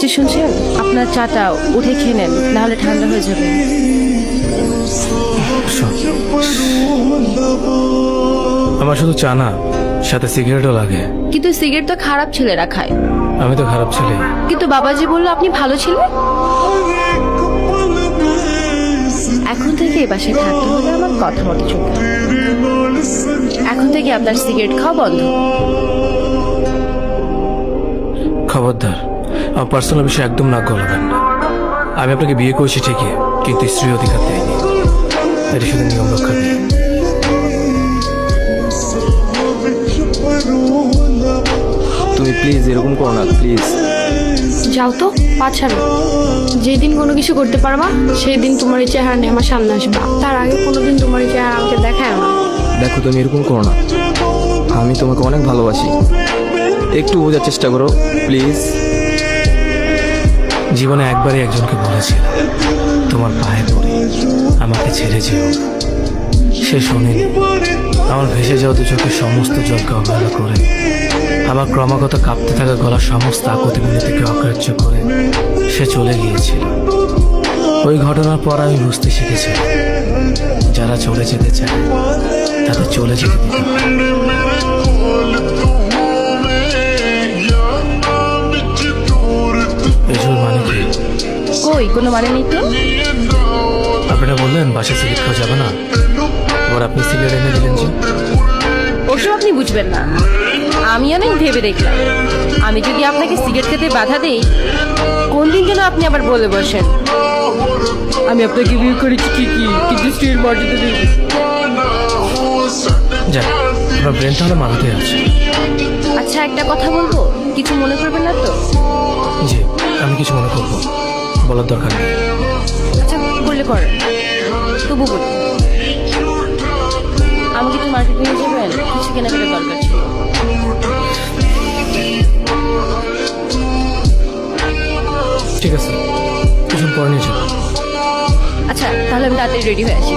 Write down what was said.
যে শুনছেন আপনার চাটা উঠে খেয়ে নেন নাহলে ঠান্ডা হয়ে যাবে। আমার শুধু চা না সাথে সিগারেটও লাগে। কিন্তু সিগারেট তো খারাপ ছেলেরা খায়। আমি তো খারাপ ছেলে। কিন্তু বাবাজি বলল আপনি ভালো ছিলেন? এখন থেকে এই বাসায় থাকতে হলে আমার কথা মতো চলতে এখন থেকে আপনার সিগারেট খাওয়া বন্ধ। খবরদার। আমার পার্সোনাল বিষয়ে একদম নাক গলাবেন না। আমি আপনাকে বিয়ে করেছি ঠিকই কিন্তু স্ত্রী অধিকার দেয়নি। এটি শুধু নিয়ম রক্ষা দিই তুমি প্লিজ এরকম করো না প্লিজ যাও তো পাছাড়ো যেদিন কোনো কিছু করতে পারবা সেই দিন তোমার এই চেহারা নিয়ে আমার সামনে আসবা। তার আগে কোনোদিন তোমার এই চেহারা আমাকে দেখায় না। দেখো তুমি এরকম করো না। আমি তোমাকে অনেক ভালোবাসি। একটু বোঝার চেষ্টা করো প্লিজ জীবনে একবারই একজনকে বলেছিলাম, তোমার পায়ে পড়ে, আমাকে ছেড়ে যেও। সে শোনেনি। আমার ভেসে যাওয়া দু চোখের সমস্ত জলকে অবহেলা করে, আমার ক্রমাগত কাঁপতে থাকা গলার সমস্ত আকুতি মিনতিকে অগ্রাহ্য করে সে চলে গিয়েছিল। ওই ঘটনার পর আমি বুঝতে শিখেছি, যারা চলে যেতে চায়, তাদের চলে যেতে কই? কোনো মানে নেই তো? আপনারা বললেন বাসা সিগারেট খাওয়া যাবে না। আবার আপনি সিগারেট এনে দিলেন যে। ওসব আপনি বুঝবেন না। আমি অনেক ভেবে দেখলাম। আমি যদি আপনাকে সিগারেট খেতে বাধা দিই কোন দিন যেন আপনি আবার বলে বসেন? আমি আপনাকে বিয়ে করেছি ঠিকই কিন্তু স্ত্রীর মর্যাদা দিই যাক আপনার ব্রেন তাহলে মাথাতে আছে। আচ্ছা একটা কথা বলব? কিছু মনে করবেন না তো? জি। বলার দরকার নেই। আচ্ছা বললে কর তবু বলি। আমাকে একটু মার্কেটে নিয়ে যাবেন কিছু কেনাকাটা দরকার ছিল। ঠিক আছে কিছুক্ষণ পরে নিয়ে যাব। আচ্ছা তাহলে আমি তাড়াতাড়ি রেডি হয়ে আসি।